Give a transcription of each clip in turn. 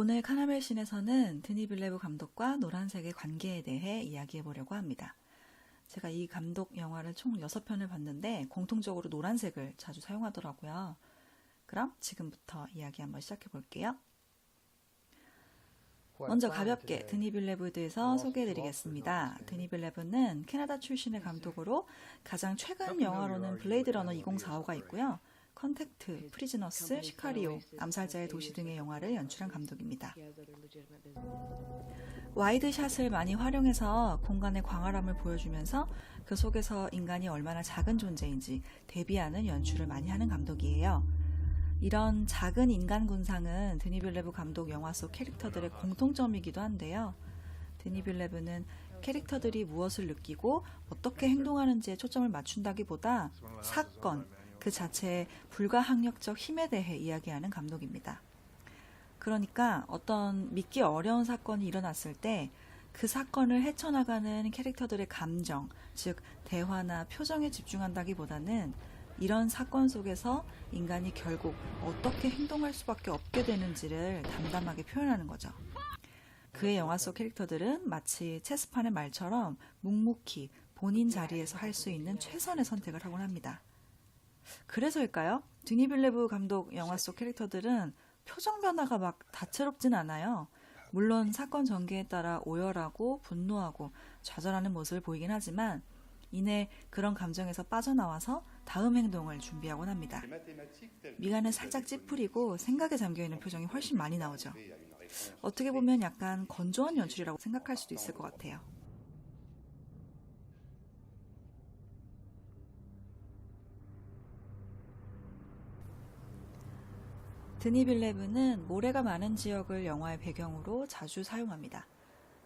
오늘 카나멜 신에서는 드니 빌레브 감독과 노란색의 관계에 대해 이야기해 보려고 합니다. 제가 이 감독 영화를 총 6편을 봤는데 공통적으로 노란색을 자주 사용하더라고요. 그럼 지금부터 이야기 한번 시작해 볼게요. 먼저 가볍게 드니 빌레브에 대해서 소개해 드리겠습니다. 드니 빌레브는 캐나다 출신의 감독으로 가장 최근 영화로는 블레이드 러너 2045가 있고요. 컨택트, 프리즈너스, 시카리오, 암살자의 도시 등의 영화를 연출한 감독입니다. 와이드샷을 많이 활용해서 공간의 광활함을 보여주면서 그 속에서 인간이 얼마나 작은 존재인지 대비하는 연출을 많이 하는 감독이에요. 이런 작은 인간 군상은 드니빌레브 감독 영화 속 캐릭터들의 공통점이기도 한데요. 드니빌레브는 캐릭터들이 무엇을 느끼고 어떻게 행동하는지에 초점을 맞춘다기보다 사건, 그 자체의 불가항력적 힘에 대해 이야기하는 감독입니다. 그러니까 어떤 믿기 어려운 사건이 일어났을 때 그 사건을 헤쳐나가는 캐릭터들의 감정, 즉 대화나 표정에 집중한다기보다는 이런 사건 속에서 인간이 결국 어떻게 행동할 수밖에 없게 되는지를 담담하게 표현하는 거죠. 그의 영화 속 캐릭터들은 마치 체스판의 말처럼 묵묵히 본인 자리에서 할 수 있는 최선의 선택을 하곤 합니다. 그래서일까요? 드니빌레브 감독 영화 속 캐릭터들은 표정 변화가 막 다채롭진 않아요. 물론 사건 전개에 따라 오열하고 분노하고 좌절하는 모습을 보이긴 하지만 이내 그런 감정에서 빠져나와서 다음 행동을 준비하곤 합니다. 미간을 살짝 찌푸리고 생각에 잠겨있는 표정이 훨씬 많이 나오죠. 어떻게 보면 약간 건조한 연출이라고 생각할 수도 있을 것 같아요. 드니빌레브는 모래가 많은 지역을 영화의 배경으로 자주 사용합니다.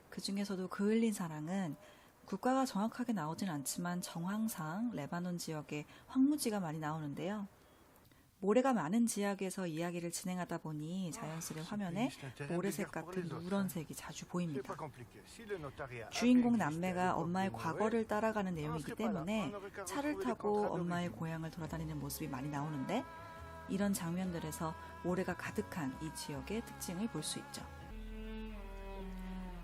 그 중에서도 그을린 사랑은 국가가 정확하게 나오진 않지만 정황상 레바논 지역에 황무지가 많이 나오는데요. 모래가 많은 지역에서 이야기를 진행하다 보니 자연스레 화면에 모래색 같은 누런색이 자주 보입니다. 주인공 남매가 엄마의 과거를 따라가는 내용이기 때문에 차를 타고 엄마의 고향을 돌아다니는 모습이 많이 나오는데 이런 장면들에서 모래가 가득한 이 지역의 특징을 볼 수 있죠.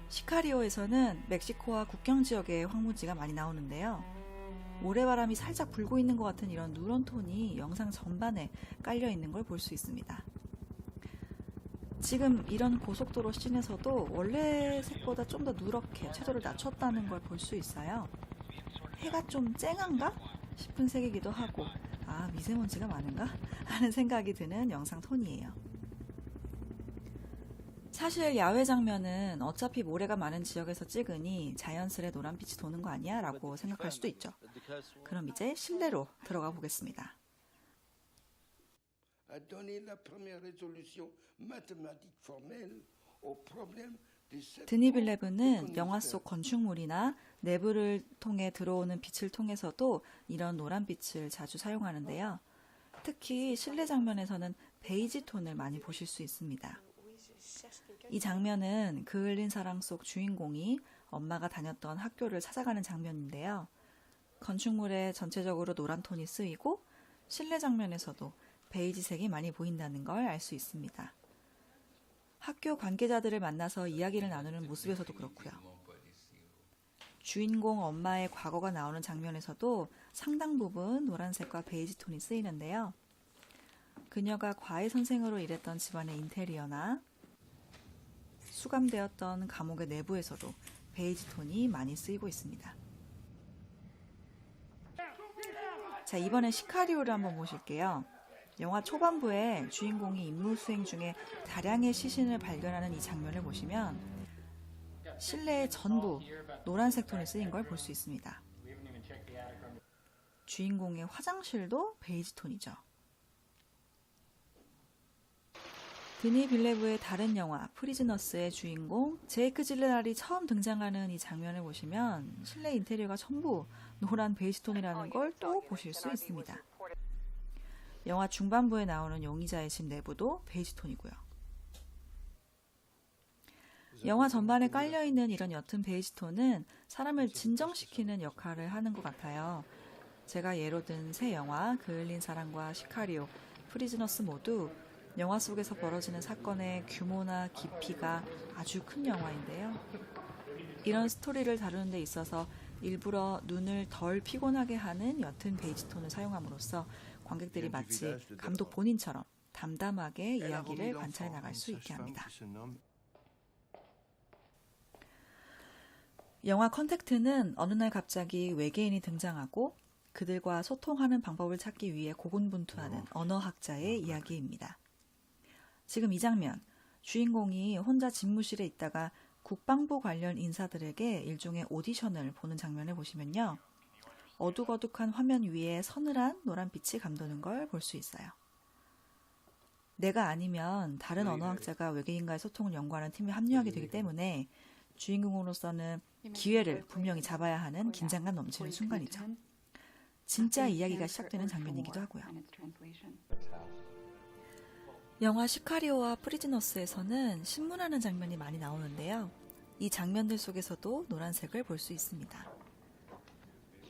시카리오에서는 멕시코와 국경 지역의 황무지가 많이 나오는데요. 모래바람이 살짝 불고 있는 것 같은 이런 누런 톤이 영상 전반에 깔려 있는 걸 볼 수 있습니다. 지금 이런 고속도로 씬에서도 원래 색보다 좀 더 누렇게 채도를 낮췄다는 걸 볼 수 있어요. 해가 좀 쨍한가 싶은 색이기도 하고 아 미세먼지가 많은가 하는 생각이 드는 영상 톤이에요. 사실 야외 장면은 어차피 모래가 많은 지역에서 찍으니 자연스레 노란빛이 도는 거 아니야? 라고 생각할 수도 있죠. 그럼 이제 실내로 들어가 보겠습니다. a donné la première résolution mathématique formelle au problème de cette 드니빌레브는 영화 속 건축물이나 내부를 통해 들어오는 빛을 통해서도 이런 노란 빛을 자주 사용하는데요. 특히 실내 장면에서는 베이지 톤을 많이 보실 수 있습니다. 이 장면은 그을린 사랑 속 주인공이 엄마가 다녔던 학교를 찾아가는 장면인데요. 건축물에 전체적으로 노란 톤이 쓰이고 실내 장면에서도 베이지색이 많이 보인다는 걸 알 수 있습니다. 학교 관계자들을 만나서 이야기를 나누는 모습에서도 그렇고요. 주인공 엄마의 과거가 나오는 장면에서도 상당 부분 노란색과 베이지 톤이 쓰이는데요. 그녀가 과외 선생으로 일했던 집안의 인테리어나 수감되었던 감옥의 내부에서도 베이지 톤이 많이 쓰이고 있습니다. 자, 이번엔 시카리오를 한번 보실게요. 영화 초반부에 주인공이 임무 수행 중에 다량의 시신을 발견하는 이 장면을 보시면 실내의 전부 노란색 톤이 쓰인 걸 볼 수 있습니다. 주인공의 화장실도 베이지 톤이죠. 드니 빌레브의 다른 영화 프리즈너스의 주인공 제이크 질레날이 처음 등장하는 이 장면을 보시면 실내 인테리어가 전부 노란 베이지 톤이라는 걸 또 보실 수 있습니다. 영화 중반부에 나오는 용의자의 집 내부도 베이지 톤이고요. 영화 전반에 깔려있는 이런 옅은 베이지 톤은 사람을 진정시키는 역할을 하는 것 같아요. 제가 예로 든 새 영화 그을린 사랑과 시카리오, 프리즈너스 모두 영화 속에서 벌어지는 사건의 규모나 깊이가 아주 큰 영화인데요. 이런 스토리를 다루는 데 있어서 일부러 눈을 덜 피곤하게 하는 옅은 베이지 톤을 사용함으로써 관객들이 마치 감독 본인처럼 담담하게 이야기를 관찰해 나갈 수 있게 합니다. 영화 컨택트는 어느 날 갑자기 외계인이 등장하고 그들과 소통하는 방법을 찾기 위해 고군분투하는 언어학자의 이야기입니다. 지금 이 장면, 주인공이 혼자 집무실에 있다가 국방부 관련 인사들에게 일종의 오디션을 보는 장면을 보시면요. 어둑어둑한 화면 위에 서늘한 노란 빛이 감도는 걸 볼 수 있어요. 내가 아니면 다른 언어학자가 외계인과의 소통을 연구하는 팀에 합류하게 되기 때문에 주인공으로서는 기회를 분명히 잡아야 하는 긴장감 넘치는 순간이죠. 진짜 이야기가 시작되는 장면이기도 하고요. 영화 시카리오와 프리즈너스에서는 신문하는 장면이 많이 나오는데요. 이 장면들 속에서도 노란색을 볼 수 있습니다.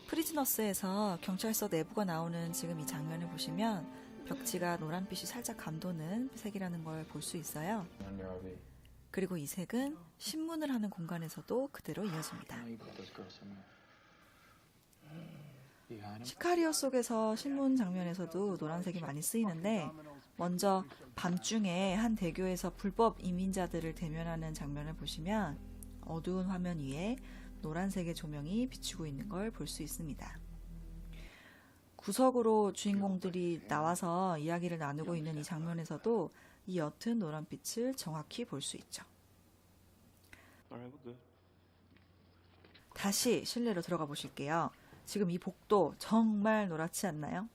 프리즈너스에서 경찰서 내부가 나오는 지금 이 장면을 보시면 벽지가 노란빛이 살짝 감도는 색이라는 걸 볼 수 있어요. 그리고 이 색은 신문을 하는 공간에서도 그대로 이어집니다. 시카리오 속에서 신문 장면에서도 노란색이 많이 쓰이는데 먼저 밤중에 한 대교에서 불법 이민자들을 대면하는 장면을 보시면 어두운 화면 위에 노란색의 조명이 비추고 있는 걸 볼 수 있습니다. 구석으로 주인공들이 나와서 이야기를 나누고 있는 이 장면에서도 이 옅은 노란빛을 정확히 볼 수 있죠. 다시 실내로 들어가 보실게요. 지금 이 복도 정말 노랗지 않나요?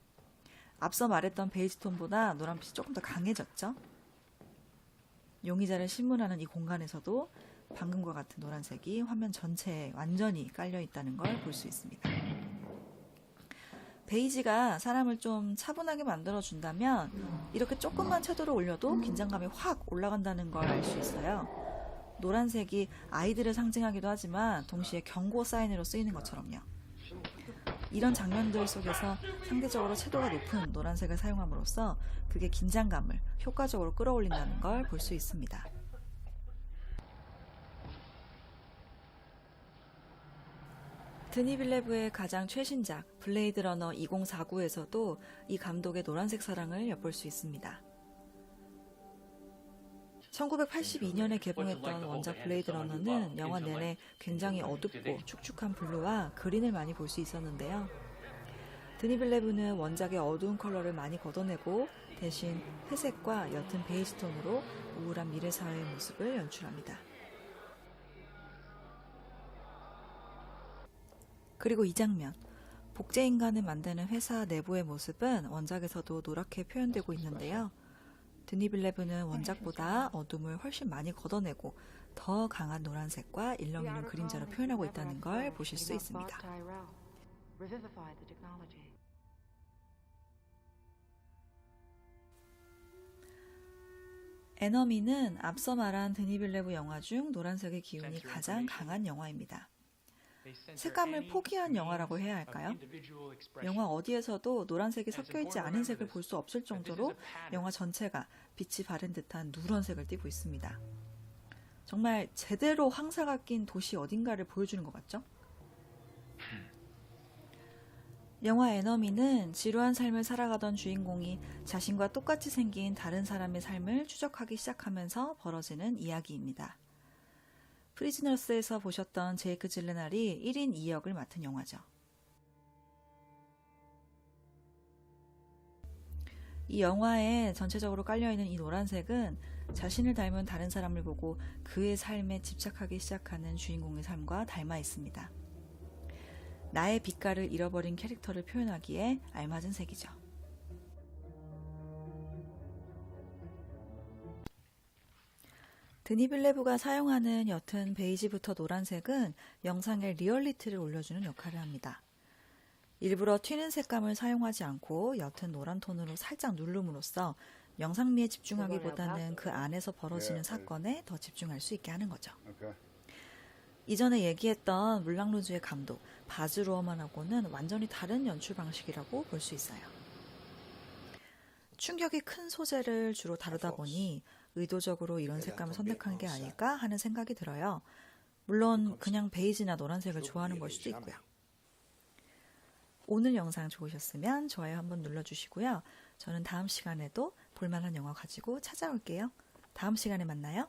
앞서 말했던 베이지 톤보다 노란빛이 조금 더 강해졌죠? 용의자를 신문하는 이 공간에서도 방금과 같은 노란색이 화면 전체에 완전히 깔려 있다는 걸 볼 수 있습니다. 베이지가 사람을 좀 차분하게 만들어 준다면 이렇게 조금만 채도를 올려도 긴장감이 확 올라간다는 걸 알 수 있어요. 노란색이 아이들을 상징하기도 하지만 동시에 경고 사인으로 쓰이는 것처럼요. 이런 장면들 속에서 상대적으로 채도가 높은 노란색을 사용함으로써 그게 긴장감을 효과적으로 끌어올린다는 걸 볼 수 있습니다. 드니 빌레브의 가장 최신작 블레이드 러너 2049에서도 이 감독의 노란색 사랑을 엿볼 수 있습니다. 1982년에 개봉했던 원작 블레이드 러너는 영화 내내 굉장히 어둡고 축축한 블루와 그린을 많이 볼 수 있었는데요. 드니 빌레브는 원작의 어두운 컬러를 많이 걷어내고 대신 회색과 옅은 베이지 톤으로 우울한 미래 사회의 모습을 연출합니다. 그리고 이 장면, 복제 인간을 만드는 회사 내부의 모습은 원작에서도 노랗게 표현되고 있는데요. 드니 빌레브는 원작보다 어둠을 훨씬 많이 걷어내고 더 강한 노란색과 일렁이는 그림자로 표현하고 있다는 걸 보실 수 있습니다. 에너미는 앞서 말한 드니 빌레브 영화 중 노란색의 기운이 가장 강한 영화입니다. 색감을 포기한 영화라고 해야 할까요? 영화 어디에서도 노란색이 섞여 있지 않은 색을 볼 수 없을 정도로 영화 전체가 빛이 바른 듯한 누런색을 띠고 있습니다. 정말 제대로 황사가 낀 도시 어딘가를 보여주는 것 같죠? 영화 에너미는 지루한 삶을 살아가던 주인공이 자신과 똑같이 생긴 다른 사람의 삶을 추적하기 시작하면서 벌어지는 이야기입니다. 프리즈너스에서 보셨던 제이크 질레날이 1인 2역을 맡은 영화죠. 이 영화에 전체적으로 깔려있는 이 노란색은 자신을 닮은 다른 사람을 보고 그의 삶에 집착하기 시작하는 주인공의 삶과 닮아 있습니다. 나의 빛깔을 잃어버린 캐릭터를 표현하기에 알맞은 색이죠. 드니 빌레브가 사용하는 옅은 베이지부터 노란색은 영상에 리얼리티를 올려주는 역할을 합니다. 일부러 튀는 색감을 사용하지 않고 옅은 노란 톤으로 살짝 누름으로써 영상미에 집중하기보다는 그 안에서 벌어지는 사건에 더 집중할 수 있게 하는 거죠. 이전에 얘기했던 물랑루즈의 감독 바즈 루어만하고는 완전히 다른 연출 방식이라고 볼 수 있어요. 충격이 큰 소재를 주로 다루다 보니 의도적으로 이런 색감을 선택한 게 아닐까 하는 생각이 들어요. 물론 그냥 베이지나 노란색을 좋아하는 걸 수도 있고요. 오늘 영상 좋으셨으면 좋아요 한번 눌러주시고요. 저는 다음 시간에도 볼만한 영화 가지고 찾아올게요. 다음 시간에 만나요.